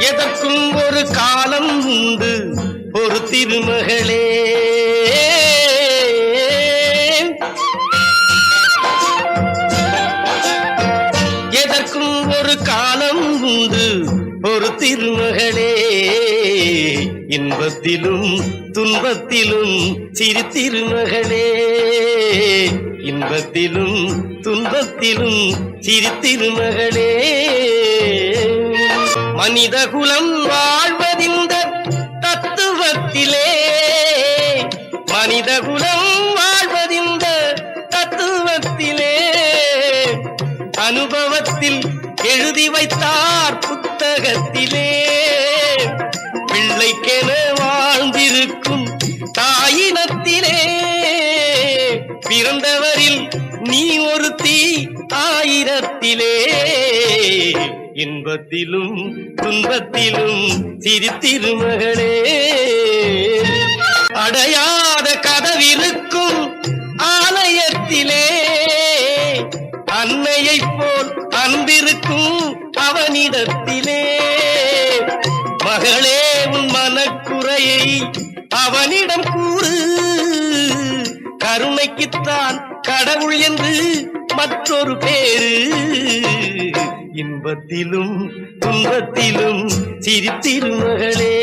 எதற்கும் ஒரு காலம் உண்டு. ஒரு திருமகளே. எதற்கும் ஒரு காலம் உண்டு. ஒரு திருமகளே. இன்பத்திலும் துன்பத்திலும் சிறு திருமகளே. இன்பத்திலும் துன்பத்திலும் சிறு திருமகளே. மனித குலம் வாழ்வதிந்த தத்துவத்திலே. மனித குலம் வாழ்வதிந்த தத்துவத்திலே. அனுபவத்தில் எழுதி வைத்தார் புத்தகத்திலே. பிள்ளைக்கென வாழ்ந்திருக்கும் தாயினத்திலே. பிறந்தவரில் நீ ஒருத்தி ஆயிரத்திலே. இன்பத்திலும் துன்பத்திலும் சிரித்திருமகளே. அடையாத கதவிருக்கும் ஆலயத்திலே அன்னையைப் போல் அன்பிருக்கும் அவனிடத்திலே. மகளே உன் மனக்குறையை அவனிடம் கூறு. கருணைக்குத்தான் கடவுள் என்று மற்றொரு பேரு. இன்பத்திலும் துன்பத்திலும் சிரித்திருமகளே